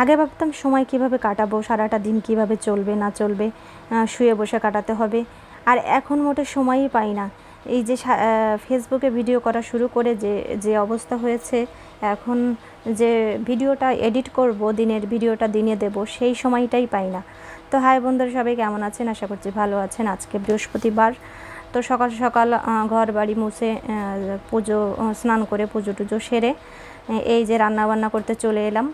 আগে ভাবতাম সময় কীভাবে কাটাবো, সারাটা দিন কীভাবে চলবে, না চলবে শুয়ে বসে কাটাতে হবে। আর এখন মোটে সময়ই পাই না। এই যে ফেসবুকে ভিডিও করা শুরু করে যে যে অবস্থা হয়েছে, এখন যে ভিডিওটা এডিট করব, দিনের ভিডিওটা দিনে দেব, সেই সময়টাই পাই না। তো হাই বন্ধুরা, সবাই কেমন আছেন? আশা করছি ভালো আছেন। আজকে বৃহস্পতিবার। তো সকাল সকাল ঘর বাড়ি মুছে পুজো, স্নান করে পুজো টুজো সেরে, এই যে রান্না বান্না করতে চলে এলাম।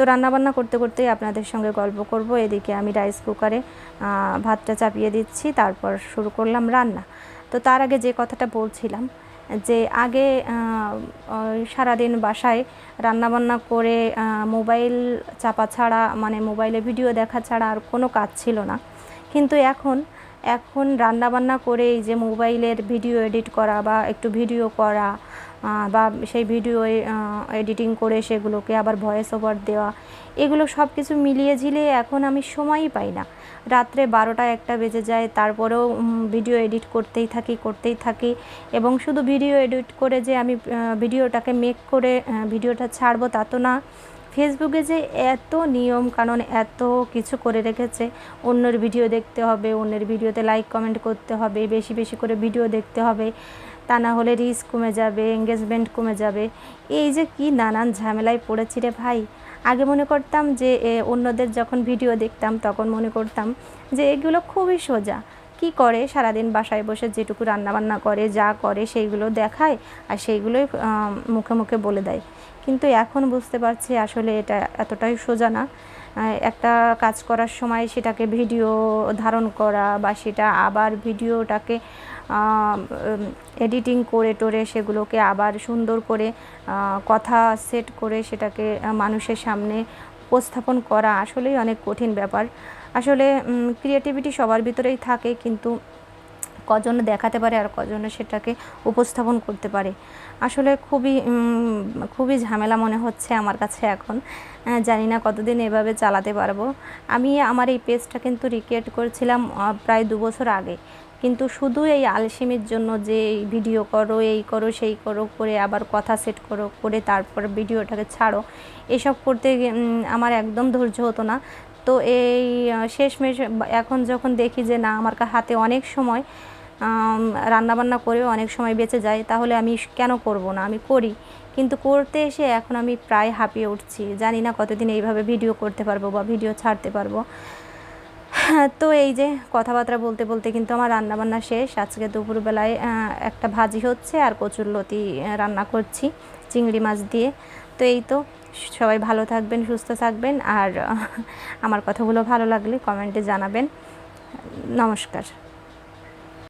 তো রান্নাবান্না করতে করতেই আপনাদের সঙ্গে গল্প করব। এদিকে আমি রাইস কুকারে ভাতটা চাপিয়ে দিচ্ছি, তারপর শুরু করলাম রান্না। তো তার আগে যে কথাটা বলছিলাম, যে আগে সারাদিন বাসায় রান্নাবান্না করে মোবাইল চাপা ছাড়া মানে মোবাইলে ভিডিও দেখা ছাড়া আর কোনো কাজ ছিল না। কিন্তু এখন এখন রান্নাবান্না করে এই যে মোবাইলের ভিডিও এডিট করা বা একটু ভিডিও করা বা সেই ভিডিও এডিটিং করে সেগুলোকে আবার ভয়েস ওভার দেওয়া, এগুলো সব কিছু মিলিয়ে ঝিলিয়ে এখন আমি সময়ই পাই না। রাত্রে বারোটা একটা বেজে যায়, তারপরেও ভিডিও এডিট করতেই থাকি করতেই থাকি এবং শুধু ভিডিও এডিট করে যে আমি ভিডিওটাকে মেক করে ভিডিওটা ছাড়বো তা তো না। ফেসবুকে যে এত নিয়ম কানুন, এত কিছু করে রেখেছে, অন্যের ভিডিও দেখতে হবে, অন্যের ভিডিওতে লাইক কমেন্ট করতে হবে, বেশি বেশি করে ভিডিও দেখতে হবে, তা না হলে রিস্ক কমে যাবে এঙ্গেজমেন্ট কমে যাবে। এই যে কি নানান ঝামেলায় পড়েছি রে ভাই। আগে মনে করতাম যে অন্যদের যখন ভিডিও দেখতাম, তখন মনে করতাম যে, এগুলো খুবই সোজা। কি করে সারাদিন বাসায় বসে যেটুকু রান্নাবান্না করে, যা করে সেইগুলো দেখায় আর সেইগুলোই মুখে মুখে বলে দেয়। কিন্তু এখন বুঝতে পারছি আসলে এটা এতটাই সোজা না। একটা কাজ করার সময় সেটাকে ভিডিও ধারণ করা বা সেটা আবার ভিডিওটাকে এডিটিং করে টোরে সেগুলোকে আবার সুন্দর করে কথা সেট করে সেটাকে মানুষের সামনে উপস্থাপন করা আসলেই অনেক কঠিন ব্যাপার। আসলে ক্রিয়েটিভিটি সবার ভিতরেই থাকে, কিন্তু কজন দেখাতে পারে আর কজন সেটাকে উপস্থাপন করতে পারে। আসলে খুবই খুবই ঝামেলা মনে হচ্ছে আমার কাছে এখন। জানি না কতদিন এভাবে চালাতে পারব। আমি আমার এই পেজটা কিন্তু রিক্রিয়েট করেছিলাম প্রায় দু বছর আগে। কিন্তু শুধু এই আলসেমির জন্য যে ভিডিও করো, এই করো, সেই করো, করে আবার কথা সেট করো, করে তারপর ভিডিওটাকে ছাড়ো, এসব করতে আমার একদম ধৈর্য হতো না। তো এই শেষমেশ এখন যখন দেখি যে না আমার হাতে অনেক সময় রান্নাবান্না করেও অনেক সময় বেঁচে যায় তাহলে আমি কেন করব না? আমি করি। কিন্তু করতে এসে এখন আমি প্রায় হাঁপিয়ে উঠছি। জানি না কতদিন এইভাবে ভিডিও করতে পারব বা ভিডিও ছাড়তে পারব। হ্যাঁ, তো এই যে কথাবার্তা বলতে বলতে কিন্তু আমার রান্নাবান্না শেষ। আজকে দুপুরবেলায় একটা ভাজি হচ্ছে আর কচুর লতি রান্না করছি চিংড়ি মাছ দিয়ে। তো এই তো সবাই ভালো থাকবেন সুস্থ থাকবেন আর আমার কথাগুলো ভালো লাগলে কমেন্টে জানাবেন। নমস্কার।